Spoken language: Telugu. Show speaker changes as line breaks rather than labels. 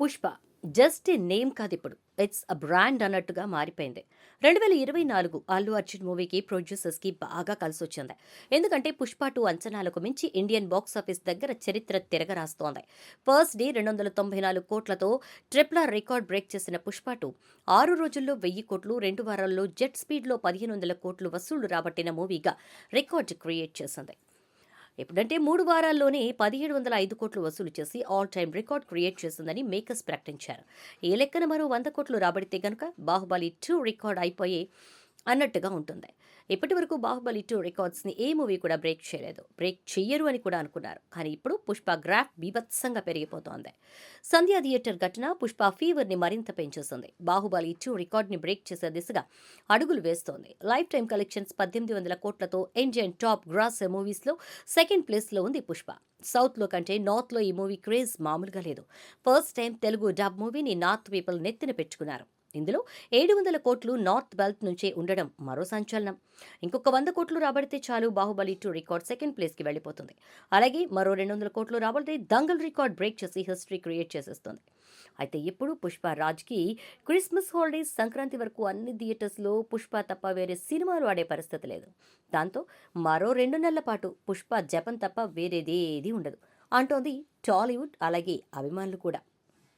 పుష్ప జస్ట్ ఏ నేమ్ కాదు ఇప్పుడు. ఇట్స్ అ బ్రాండ్ అన్నట్టుగా మారిపోయింది. రెండు వేల ఇరవై నాలుగు అల్లు అర్జున్ మూవీకి ప్రొడ్యూసర్స్కి బాగా కలిసి వచ్చింది ఎందుకంటే పుష్ప టూ అంచనాలకు మించి ఇండియన్ బాక్స్ ఆఫీస్ దగ్గర చరిత్ర తిరగరాస్తోంది. ఫస్ట్ డే రెండు వందల తొంభై నాలుగు కోట్లతో ట్రిప్లా రికార్డ్ బ్రేక్ చేసిన పుష్ప టూ ఆరు రోజుల్లో వెయ్యి కోట్లు రెండు వారాల్లో జెట్ స్పీడ్లో పదిహేను వందల కోట్లు వసూళ్ళు రాబట్టిన మూవీగా రికార్డు క్రియేట్ చేసింది. ఎప్పుడంటే మూడు వారాల్లోనే పదిహేడు వందల ఐదు కోట్లు వసూలు చేసి ఆల్ టైమ్ రికార్డ్ క్రియేట్ చేసిందని మేకర్స్ ప్రకటించారు. ఈ లెక్కన మరో వంద కోట్లు రాబడితే గనుక బాహుబలి టూ రికార్డ్ అయిపోయే అన్నట్టుగా ఉంటుంది. ఇప్పటి వరకు బాహుబలి టూ రికార్డ్స్ని ఏ మూవీ కూడా బ్రేక్ చేయలేదు. బ్రేక్ చెయ్యరు అని కూడా అనుకున్నారు. కానీ ఇప్పుడు పుష్ప గ్రాఫ్ బీభత్సంగా పెరిగిపోతోంది. సంధ్యా థియేటర్ ఘటన పుష్ప ఫీవర్ని మరింత పెంచేస్తుంది బాహుబలి టూ రికార్డ్ని బ్రేక్ చేసే దిశగా అడుగులు వేస్తోంది. లైఫ్ టైం కలెక్షన్స్ పద్దెనిమిది వందల కోట్లతో ఇండియన్ టాప్ గ్రాస్ మూవీస్లో సెకండ్ ప్లేస్లో ఉంది పుష్ప. సౌత్లో కంటే నార్త్లో ఈ మూవీ క్రేజ్ మామూలుగా లేదు. ఫస్ట్ టైం తెలుగు డబ్ మూవీని నార్త్ పీపుల్ నెత్తిన పెట్టుకున్నారు. ఇందులో ఏడు వందల కోట్లు నార్త్ బెల్ట్ నుంచే ఉండడం మరో సంచలనం. ఇంకొక వంద కోట్లు రాబడితే చాలు బాహుబలి టూ రికార్డ్ సెకండ్ ప్లేస్కి వెళ్ళిపోతుంది. అలాగే మరో రెండు వందల కోట్లు రాబడితే దంగల్ రికార్డ్ బ్రేక్ చేసి హిస్టరీ క్రియేట్ చేసేస్తుంది. అయితే ఇప్పుడు పుష్ప రాజ్కి క్రిస్మస్ హాలిడేస్ సంక్రాంతి వరకు అన్ని థియేటర్స్లో పుష్ప తప్ప వేరే సినిమాలు ఆడే పరిస్థితి లేదు. దాంతో మరో రెండు నెలల పాటు పుష్ప జపం తప్ప వేరేదేది ఉండదు. అంటోంది టాలీవుడ్ అలాగే అభిమానులు కూడా.